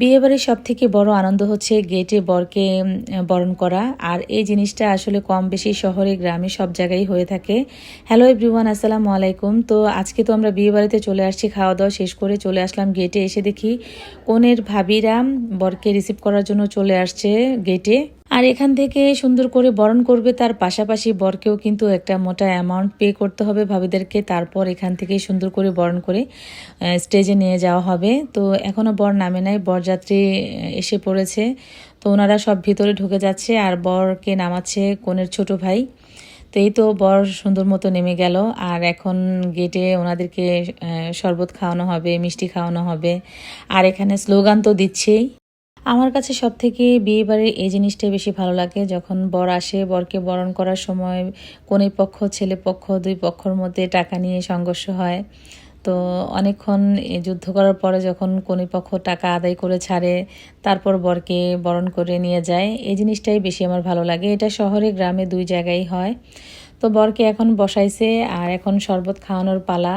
বিয়েবাড়ির সব থেকে বড় আনন্দ হচ্ছে গেটে বরকে বরণ করা। আর এই জিনিসটা আসলে কম বেশি শহরে, গ্রামে সব জায়গায় হয়ে থাকে। হ্যালো এভরিওয়ান আসসালামু আলাইকুম। তো আজকে তো আমরা বিয়েবাড়িতে চলে আসছি খাওয়া দাওয়া শেষ করে চলে আসলাম গেটে। এসে দেখি কনের ভাবিরা বরকে রিসিভ করার জন্য চলে আসছে গেটে। আর এখান থেকে সুন্দর করে বরণ করবে তার পাশাপাশি বরকেও কিন্তু একটা মোটা অ্যামাউন্ট পে করতে হবে ভাবিদেরকে। তারপর এখান থেকে সুন্দর করে বরণ করে স্টেজে নিয়ে যাওয়া হবে। তো এখনও বর নামে নাই, বরযাত্রী এসে পড়েছে। তো ওনারা সব ভিতরে ঢুকে যাচ্ছে আর বরকে নামাচ্ছে কনের ছোট ভাই। তো এই তো বর সুন্দর মতো নেমে গেল। আর এখন গেটে ওনাদেরকে শরবত খাওয়ানো হবে, মিষ্টি খাওয়ানো হবে। আর এখানে স্লোগান তো দিচ্ছেই। আমার কাছে সব থেকে বিয়ে বাড়ির এই জিনিসটাই বেশি ভালো লাগে। যখন বর আসে, বরকে বরণ করার সময় কনে পক্ষ ছেলে পক্ষ, দুই পক্ষর মধ্যে টাকা নিয়ে সংঘর্ষ হয়। তো অনেকক্ষণ যুদ্ধ করার পরে যখন পক্ষ টাকা আদায় করে ছাড়ে, তারপর বরকে বরণ করে নিয়ে যায়। এই জিনিসটাই বেশি আমার ভালো লাগে। এটা শহরে, গ্রামে দুই জায়গায় হয়। তো বরকে এখন বসাইছে আর এখন শরবত খাওয়ানোর পালা।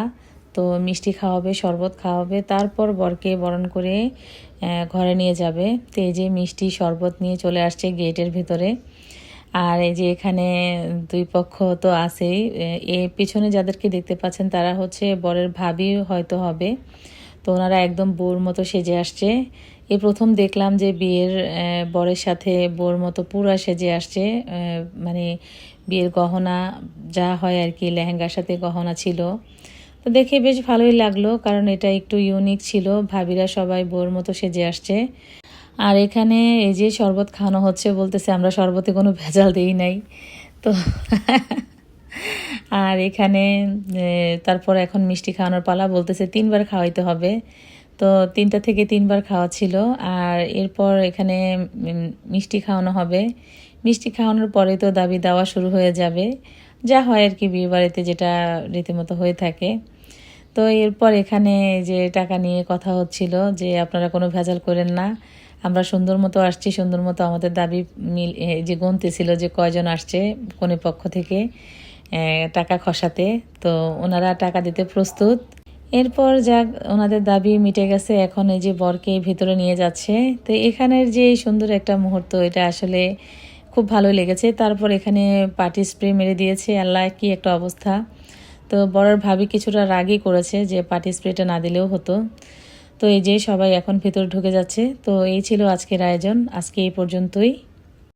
তো মিষ্টি খাওয়াবে, শরবত খাওয়াবে, তারপর বরকে বরণ করে ঘরে নিয়ে যাবে। তো এই যে মিষ্টি, শরবত নিয়ে চলে আসছে গেটের ভিতরে। আর এই যে এখানে দুই পক্ষ তো আছেই। এ পিছনে যাদেরকে দেখতে পাচ্ছেন, তারা হচ্ছে বরের ভাবি হয়তো হবে। তো ওনারা একদম বোর মতো সেজে আসছে। এই প্রথম দেখলাম যে বিয়ের বরের সাথে বোর মতো পুরা সেজে আসছে। মানে বিয়ের গহনা যা হয় আর কি, লেহেঙ্গার সাথে গহনা ছিল। তো দেখে বেশ ভালোই লাগল, কারণ এটা একটু ইউনিক ছিল। ভাবিরা সবাই বোর মতো সেজে আসছে। আর এখানে এই যে শরবত খাওয়ানো হচ্ছে বলতেছে, আমরা শরবতে কোনো ভেজাল দিই নাই। তো আর এখানে তারপর এখন মিষ্টি খাওয়ানোর পালা বলতেছে, তিনবার খাওয়াইতে হবে। তো তিনটা থেকে তিনবার খাওয়া ছিল। আর এরপর এখানে মিষ্টি খাওয়ানো হবে। মিষ্টি খাওয়ানোর পরে তো দাবি দেওয়া শুরু হয়ে যাবে। যা হয় আর কি বিয়ে বাড়িতে যেটা রীতিমতো হয়ে থাকে। তো এরপর এখানে যে টাকা নিয়ে কথা হচ্ছিল যে আপনারা কোনো ভেজাল করেন না, আমরা সুন্দর মতো আসছি, সুন্দর মতো আমাদের দাবি মিল যে গুনতেছিল যে কয়জন আসছে কোনে পক্ষ থেকে টাকা খসাতে, তো ওনারা টাকা দিতে প্রস্তুত। এরপর যাক ওনাদের দাবি মিটে গেছে, এখন এই যে বরকে ভিতরে নিয়ে যাচ্ছে। তো এখানের যে সুন্দর একটা মুহূর্ত, এটা আসলে খুব ভালো লেগেছে। তারপর এখানে পার্টি স্প্রে মেরে দিয়েছে, আল্লাহ কি একটা অবস্থা। তো বড়র ভাবি কিছুটা রাগই করেছে যে পার্টি স্প্রেটা না দিলেও হতো। তো এই যে সবাই এখন ভেতরে ঢুকে যাচ্ছে। তো এই ছিল আজকের আয়োজন। আজকে এই পর্যন্তই।